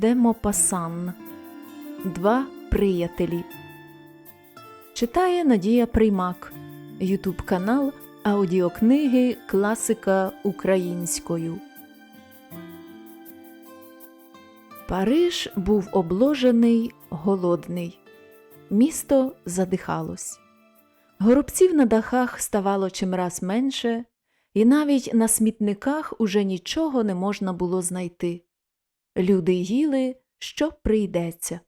де Мопасан. Два приятелі. Читає Надія Приймак. Ютуб канал Аудіокниги Класика українською. Париж був обложений, голодний. Місто задихалось. Горобців на дахах ставало чимраз менше, і навіть на смітниках уже нічого не можна було знайти. Люди їли, що прийдеться.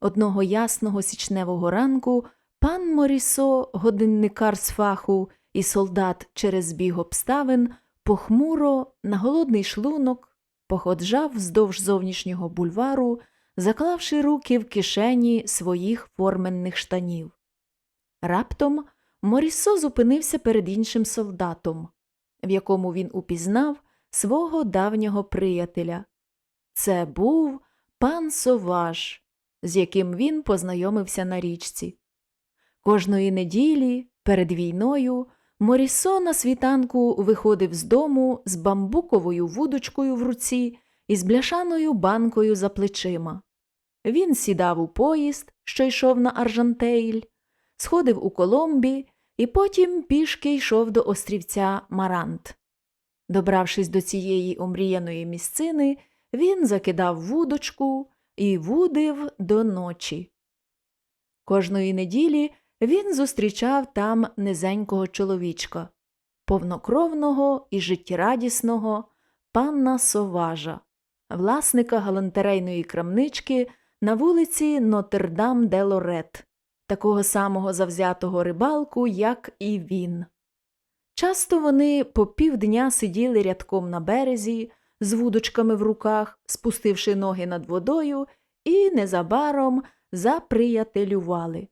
Одного ясного січневого ранку пан Морісо, годинникар з фаху і солдат через збіг обставин, похмуро, на голодний шлунок, походжав вздовж зовнішнього бульвару, заклавши руки в кишені своїх форменних штанів. Раптом Морісо зупинився перед іншим солдатом, в якому він упізнав свого давнього приятеля. Це був пан Соваж, з яким він познайомився на річці. Кожної неділі перед війною Морісо на світанку виходив з дому з бамбуковою вудочкою в руці і з бляшаною банкою за плечима. Він сідав у поїзд, що йшов на Аржантейль, сходив у Коломбі і потім пішки йшов до острівця Марант. Добравшись до цієї омріяної місцини, він закидав вудочку і вудив до ночі. Кожної неділі він зустрічав там низенького чоловічка, повнокровного і життєрадісного панна Соважа, власника галантерейної крамнички на вулиці Нотердам де Лорет, такого самого завзятого рибалку, як і він. Часто вони по півдня сиділи рядком на березі, з вудочками в руках, спустивши ноги над водою, і незабаром заприятелювали.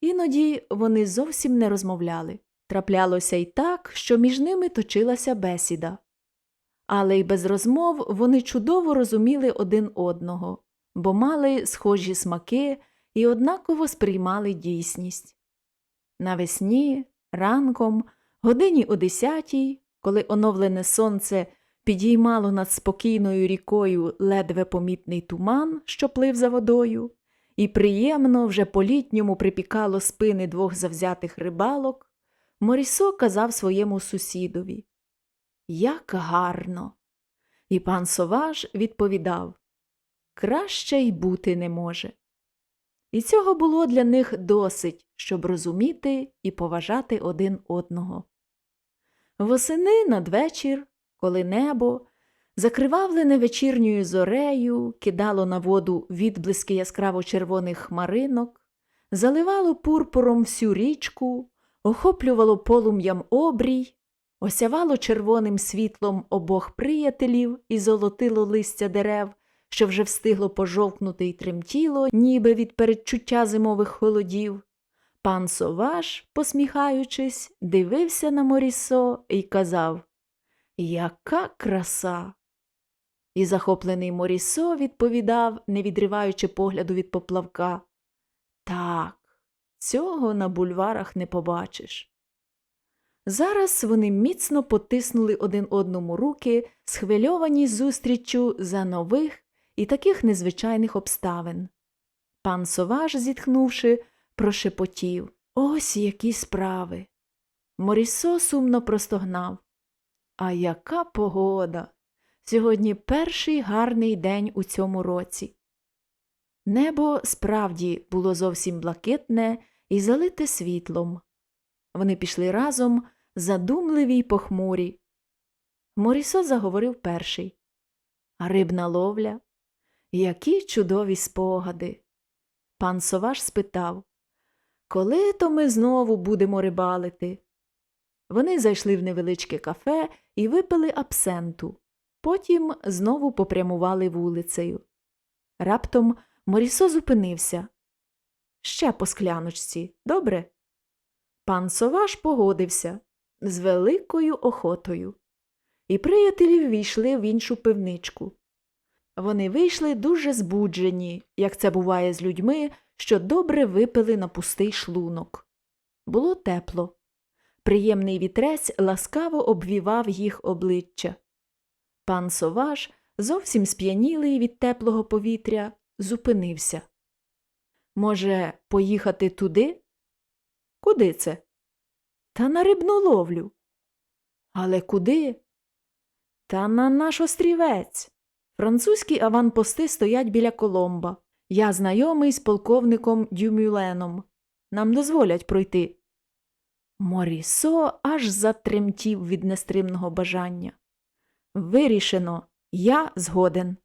Іноді вони зовсім не розмовляли. Траплялося й так, що між ними точилася бесіда. Але й без розмов вони чудово розуміли один одного, бо мали схожі смаки і однаково сприймали дійсність. Навесні, ранком, годині о десятій, коли оновлене сонце підіймало над спокійною рікою ледве помітний туман, що плив за водою, і приємно вже по-літньому припікало спини двох завзятих рибалок, Морісо казав своєму сусідові Як гарно! І пан Соваж відповідав Краще й бути не може. І цього було для них досить, щоб розуміти і поважати один одного. Восени надвечір, коли небо, закривавлене вечірньою зорею, кидало на воду відблиски яскраво червоних хмаринок, заливало пурпуром всю річку, охоплювало полум'ям обрій, осявало червоним світлом обох приятелів і золотило листя дерев, що вже встигло пожовкнути й тремтіло, ніби від передчуття зимових холодів. Пан Соваш, посміхаючись, дивився на Морісо і казав Яка краса! І захоплений Морісо відповідав, не відриваючи погляду від поплавка. Так, цього на бульварах не побачиш. Зараз вони міцно потиснули один одному руки, схвильовані зустріччю за нових і таких незвичайних обставин. Пан Соваж, зітхнувши, прошепотів Ось які справи. Морісо сумно простогнав. А яка погода! Сьогодні перший гарний день у цьому році. Небо справді було зовсім блакитне і залите світлом. Вони пішли разом, задумливі й похмурі. Морісо заговорив перший. А рибна ловля? Які чудові спогади. Пан Соваш спитав Коли то ми знову будемо рибалити? Вони зайшли в невеличке кафе і випили абсенту. Потім знову попрямували вулицею. Раптом Морісо зупинився. Ще по скляночці, добре? Пан Соваш погодився з великою охотою. І приятелі ввійшли в іншу пивничку. Вони вийшли дуже збуджені, як це буває з людьми, що добре випили на пустий шлунок. Було тепло. Приємний вітрець ласкаво обвівав їх обличчя. Пан Соваш зовсім сп'янілий від теплого повітря, зупинився. Може, поїхати туди? Куди це? Та на рибну ловлю. Але куди? Та на наш острівець. Французькі аванпости стоять біля Коломба. Я знайомий з полковником Дюмюленом. Нам дозволять пройти. Морісо аж затремтів від нестримного бажання. Вирішено, я згоден.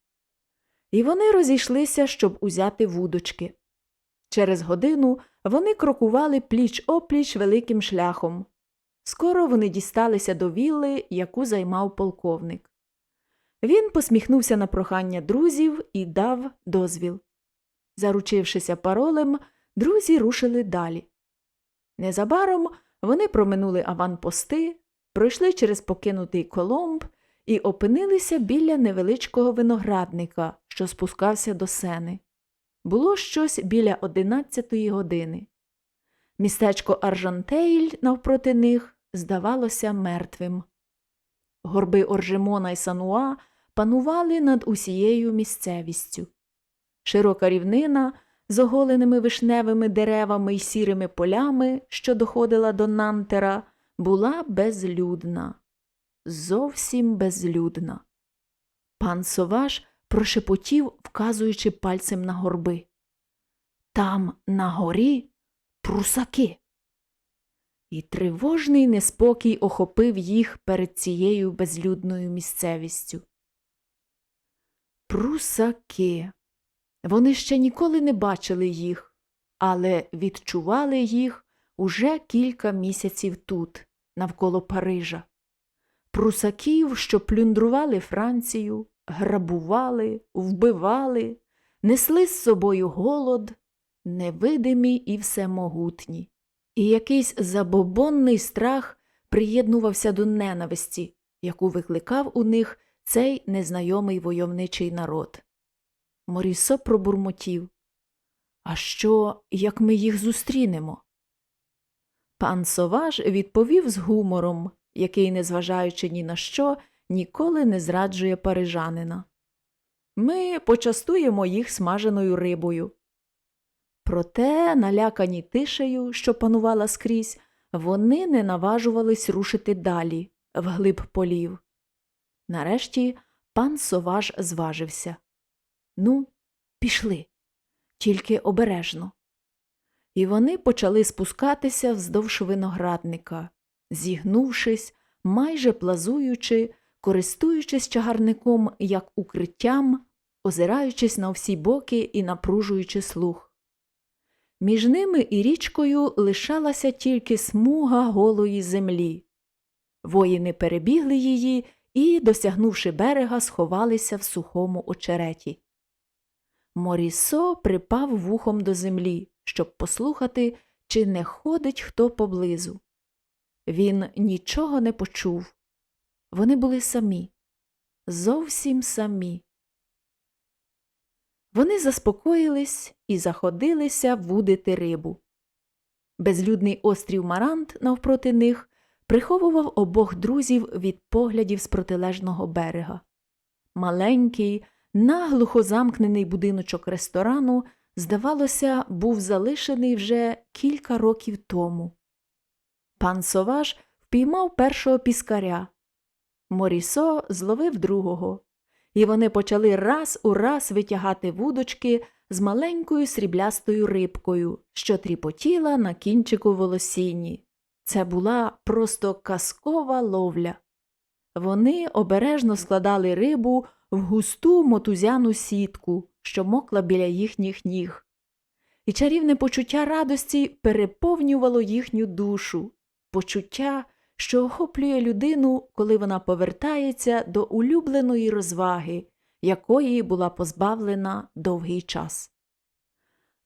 І вони розійшлися, щоб узяти вудочки. Через годину вони крокували пліч опліч великим шляхом. Скоро вони дісталися до вілли, яку займав полковник. Він посміхнувся на прохання друзів і дав дозвіл. Заручившися паролем, друзі рушили далі. Незабаром вони проминули аванпости, пройшли через покинутий коломб і опинилися біля невеличкого виноградника, що спускався до сени. Було щось біля одинадцятої години. Містечко Аржантейль навпроти них здавалося мертвим. Горби Оржемона й Сануа панували над усією місцевістю. Широка рівнина з оголеними вишневими деревами й сірими полями, що доходила до Нантера, була безлюдна, зовсім безлюдна. Пан Соваш прошепотів, вказуючи пальцем на горби. Там, на горі, прусаки. І тривожний неспокій охопив їх перед цією безлюдною місцевістю. Прусаки. Вони ще ніколи не бачили їх, але відчували їх уже кілька місяців тут, навколо Парижа. Прусаків, що плюндрували Францію, грабували, вбивали, несли з собою голод, невидимі і всемогутні. І якийсь забобонний страх приєднувався до ненависті, яку викликав у них цей незнайомий войовничий народ. Морісо пробурмотів. А що, як ми їх зустрінемо? Пан Соваж відповів з гумором, який, незважаючи ні на що, ніколи не зраджує парижанина. Ми почастуємо їх смаженою рибою. Проте, налякані тишею, що панувала скрізь, вони не наважувались рушити далі, вглиб полів. Нарешті пан Соваж зважився. Ну, пішли, тільки обережно. І вони почали спускатися вздовж виноградника, зігнувшись, майже плазуючи, користуючись чагарником як укриттям, озираючись на всі боки і напружуючи слух. Між ними і річкою лишалася тільки смуга голої землі. Воїни перебігли її і, досягнувши берега, сховалися в сухому очереті. Морісо припав вухом до землі, щоб послухати, чи не ходить хто поблизу. Він нічого не почув. Вони були самі, зовсім самі. Вони заспокоїлись і заходилися вудити рибу. Безлюдний острів Марант навпроти них приховував обох друзів від поглядів з протилежного берега. Маленький, наглухо замкнений будиночок ресторану, здавалося, був залишений вже кілька років тому. Пан Соваж впіймав першого піскаря. Морісо зловив другого, і вони почали раз у раз витягати вудочки з маленькою сріблястою рибкою, що тріпотіла на кінчику волосінні. Це була просто казкова ловля. Вони обережно складали рибу в густу мотузяну сітку, що мокла біля їхніх ніг. І чарівне почуття радості переповнювало їхню душу, почуття, що охоплює людину, коли вона повертається до улюбленої розваги, якої була позбавлена довгий час.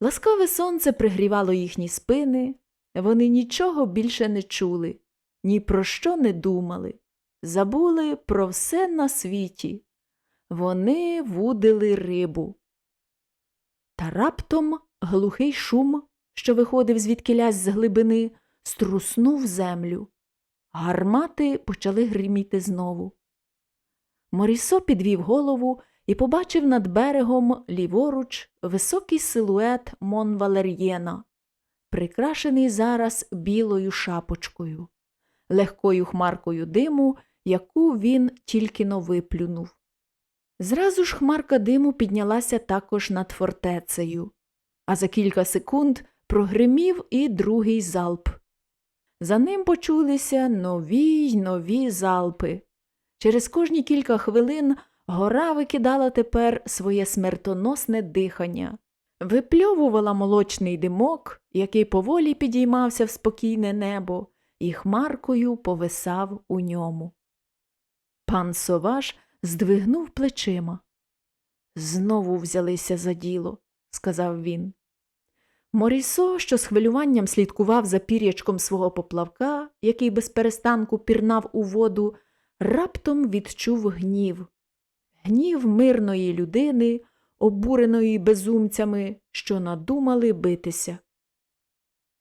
Ласкаве сонце пригрівало їхні спини, вони нічого більше не чули, ні про що не думали, забули про все на світі. Вони вудили рибу. Та раптом глухий шум, що виходив звідкилясь з глибини, струснув землю. Гармати почали гриміти знову. Морісо підвів голову і побачив над берегом ліворуч високий силует Монвалер'єна, прикрашений зараз білою шапочкою, легкою хмаркою диму, яку він тільки но виплюнув. Зразу ж хмарка диму піднялася також над фортецею, а за кілька секунд прогримів і другий залп. За ним почулися нові й нові залпи. Через кожні кілька хвилин гора викидала тепер своє смертоносне дихання, випльовувала молочний димок, який поволі підіймався в спокійне небо, і хмаркою повисав у ньому. Пан Соваш здвигнув плечима. Знову взялися за діло, сказав він. Морісо, що з хвилюванням слідкував за пір'ячком свого поплавка, який без перестанку пірнав у воду, раптом відчув гнів. Гнів мирної людини, обуреної безумцями, що надумали битися.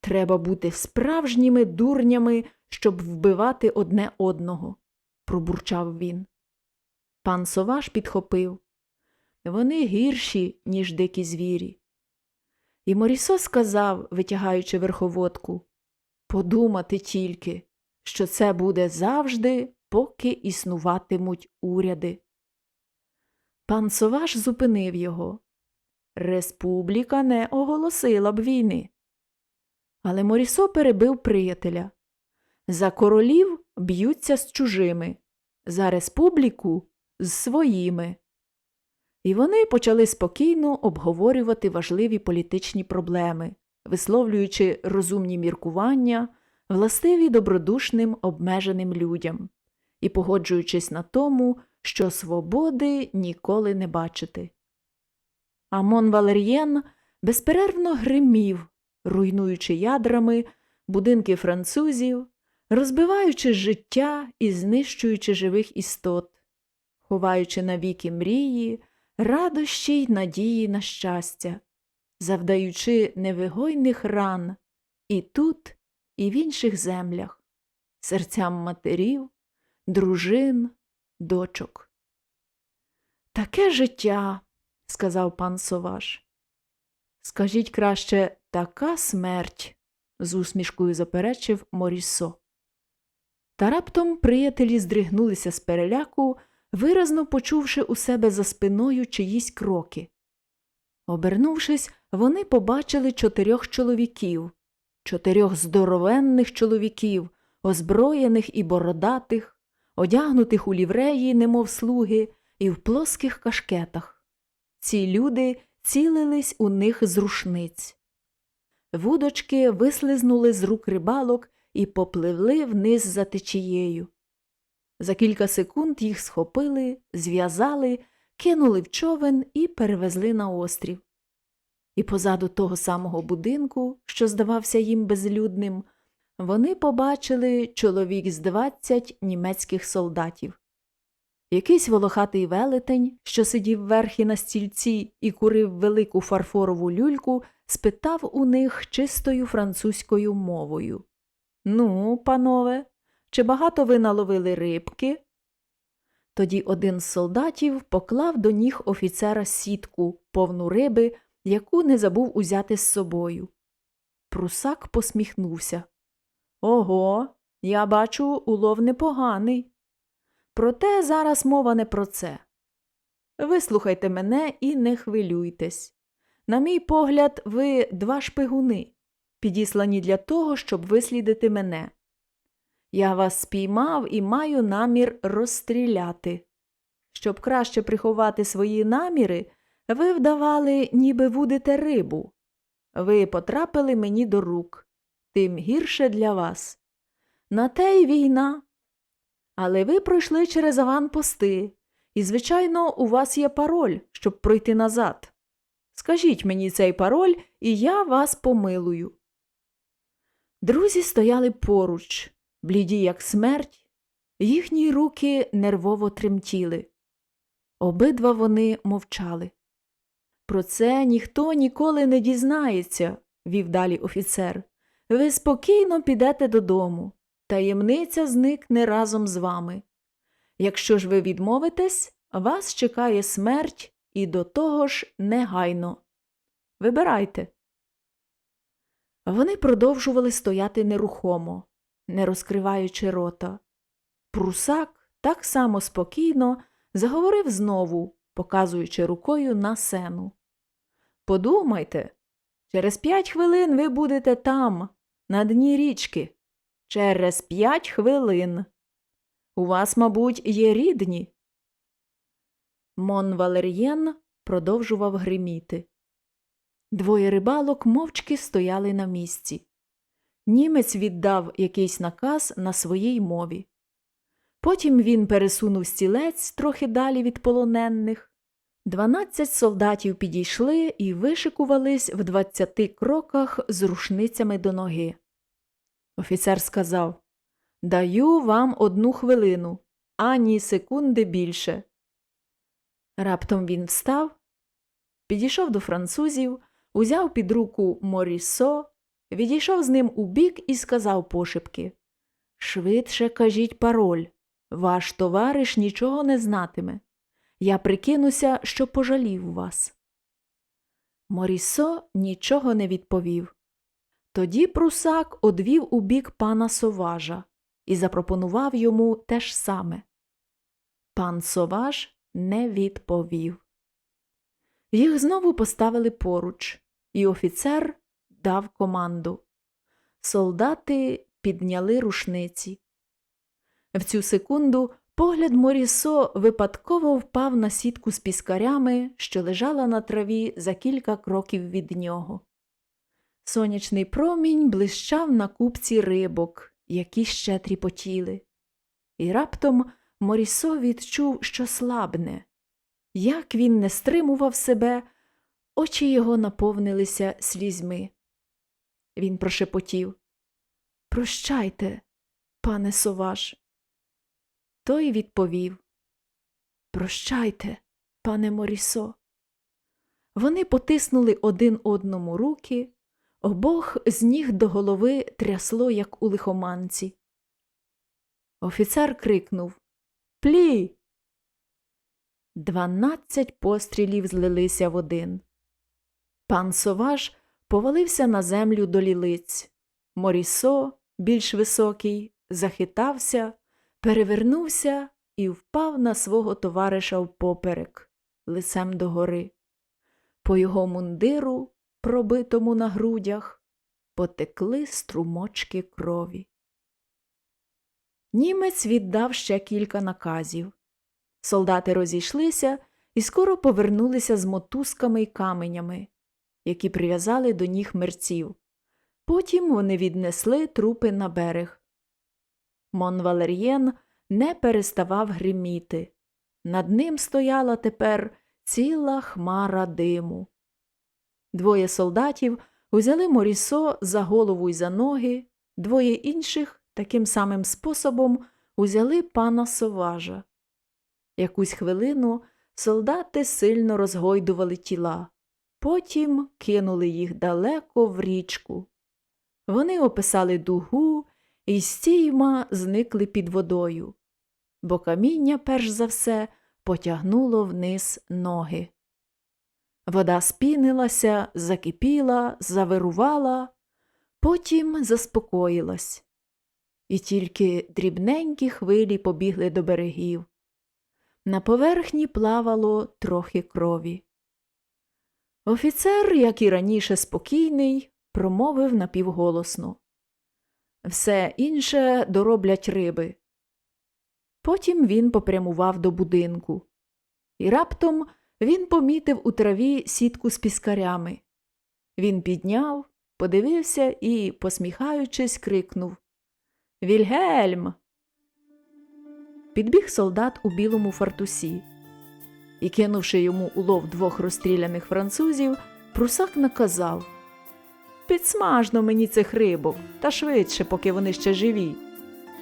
Треба бути справжніми дурнями, щоб вбивати одне одного, пробурчав він. Пан Соваш підхопив. Вони гірші, ніж дикі звірі. І Морісо сказав, витягаючи верховодку, подумати тільки, що це буде завжди, поки існуватимуть уряди. Пан Соваш зупинив його. Республіка не оголосила б війни. Але Морісо перебив приятеля. За королів б'ються з чужими, за республіку з своїми. І вони почали спокійно обговорювати важливі політичні проблеми, висловлюючи розумні міркування, властиві добродушним обмеженим людям, і погоджуючись на тому, що свободи ніколи не бачити. Амон Валер'єн безперервно гримів, руйнуючи ядрами будинки французів, розбиваючи життя і знищуючи живих істот, ховаючи навіки мрії, радощі й надії на щастя, завдаючи невигойних ран і тут, і в інших землях, серцям матерів, дружин, дочок. Таке життя, сказав пан Соваш. Скажіть краще, така смерть, з усмішкою заперечив Морісо. Та раптом приятелі здригнулися з переляку, виразно почувши у себе за спиною чиїсь кроки. Обернувшись, вони побачили чотирьох чоловіків, чотирьох здоровенних чоловіків, озброєних і бородатих, одягнутих у лівреї, немов слуги, і в плоских кашкетах. Ці люди цілились у них з рушниць. Вудочки вислизнули з рук рибалок і попливли вниз за течією. За кілька секунд їх схопили, зв'язали, кинули в човен і перевезли на острів. І позаду того самого будинку, що здавався їм безлюдним, вони побачили чоловік з двадцять німецьких солдатів. Якийсь волохатий велетень, що сидів верхи на стільці і курив велику фарфорову люльку, спитав у них чистою французькою мовою Ну, панове, чи багато ви наловили рибки? Тоді один з солдатів поклав до ніг офіцера сітку, повну риби, яку не забув узяти з собою. Прусак посміхнувся. Ого, я бачу, улов непоганий. Проте зараз мова не про це. Вислухайте мене і не хвилюйтесь. На мій погляд, ви два шпигуни, підіслані для того, щоб вислідити мене. Я вас спіймав і маю намір розстріляти. Щоб краще приховати свої наміри, ви вдавали, ніби вудите рибу. Ви потрапили мені до рук, тим гірше для вас. На те й війна. Але ви пройшли через аванпости, і, звичайно, у вас є пароль, щоб пройти назад. Скажіть мені цей пароль, і я вас помилую. Друзі стояли поруч, бліді, як смерть, їхні руки нервово тремтіли. Обидва вони мовчали. Про це ніхто ніколи не дізнається, вів далі офіцер. Ви спокійно підете додому. Таємниця зникне разом з вами. Якщо ж ви відмовитесь, вас чекає смерть і до того ж негайно. Вибирайте. Вони продовжували стояти нерухомо, не розкриваючи рота. Прусак так само спокійно заговорив знову, показуючи рукою на сену. Подумайте, через п'ять хвилин ви будете там, на дні річки. Через п'ять хвилин. У вас, мабуть, є рідні. Мон Валер'єн продовжував гриміти. Двоє рибалок мовчки стояли на місці. Німець віддав якийсь наказ на своїй мові. Потім він пересунув стілець трохи далі від полонених. Дванадцять солдатів підійшли і вишикувались в двадцяти кроках з рушницями до ноги. Офіцер сказав Даю вам одну хвилину, ані секунди більше. Раптом він встав, підійшов до французів, узяв під руку Морісо, відійшов з ним у бік і сказав пошепки Швидше кажіть пароль. Ваш товариш нічого не знатиме. Я прикинуся, що пожалів вас. Морісо нічого не відповів. Тоді прусак одвів у бік пана Соважа і запропонував йому те ж саме. Пан Соваж не відповів. Їх знову поставили поруч, і офіцер дав команду. Солдати підняли рушниці. В цю секунду погляд Морісо випадково впав на сітку з піскарями, що лежала на траві за кілька кроків від нього. Сонячний промінь блищав на купці рибок, які ще тріпотіли. І раптом Морісо відчув, що слабне. Як він не стримував себе, очі його наповнилися слізьми. Він прошепотів Прощайте, пане Соваш. Той відповів Прощайте, пане Морісо. Вони потиснули один одному руки, обох з ніг до голови трясло, як у лихоманці. Офіцер крикнув Плі. Дванадцять пострілів злилися в один. Пан Соваж повалився на землю до лілиць. Морісо, більш високий, захитався, перевернувся і впав на свого товариша впоперек, лицем догори. По його мундиру, пробитому на грудях, потекли струмочки крові. Німець віддав ще кілька наказів. Солдати розійшлися і скоро повернулися з мотузками й каменями, які прив'язали до ніг мерців. Потім вони віднесли трупи на берег. Мон Валер'єн не переставав гриміти. Над ним стояла тепер ціла хмара диму. Двоє солдатів узяли Морісо за голову й за ноги, двоє інших таким самим способом узяли пана Соважа. Якусь хвилину солдати сильно розгойдували тіла, потім кинули їх далеко в річку. Вони описали дугу і стійма зникли під водою, бо каміння, перш за все, потягнуло вниз ноги. Вода спінилася, закипіла, завирувала, потім заспокоїлась, і тільки дрібненькі хвилі побігли до берегів. На поверхні плавало трохи крові. Офіцер, як і раніше спокійний, промовив напівголосно. Все інше дороблять риби. Потім він попрямував до будинку. І раптом він помітив у траві сітку з піскарями. Він підняв, подивився і, посміхаючись, крикнув Вільгельм. Підбіг солдат у білому фартусі. І, кинувши йому у лов двох розстріляних французів, прусак наказав Підсмажно мені цих рибок, та швидше, поки вони ще живі.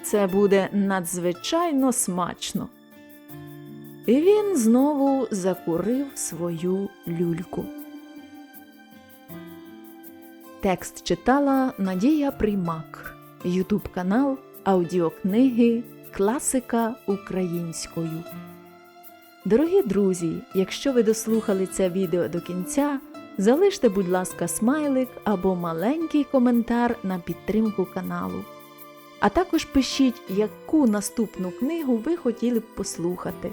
Це буде надзвичайно смачно. І він знову закурив свою люльку. Текст читала Надія Приймак, Ютуб канал Аудіокниги Класика українською. Дорогі друзі, якщо ви дослухали це відео до кінця, залиште, будь ласка, смайлик або маленький коментар на підтримку каналу. А також пишіть, яку наступну книгу ви хотіли б послухати.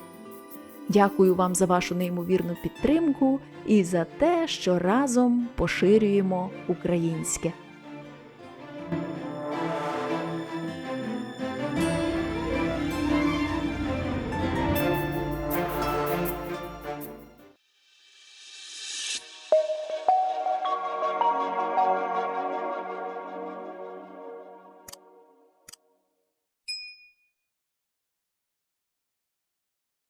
Дякую вам за вашу неймовірну підтримку і за те, що разом поширюємо українське.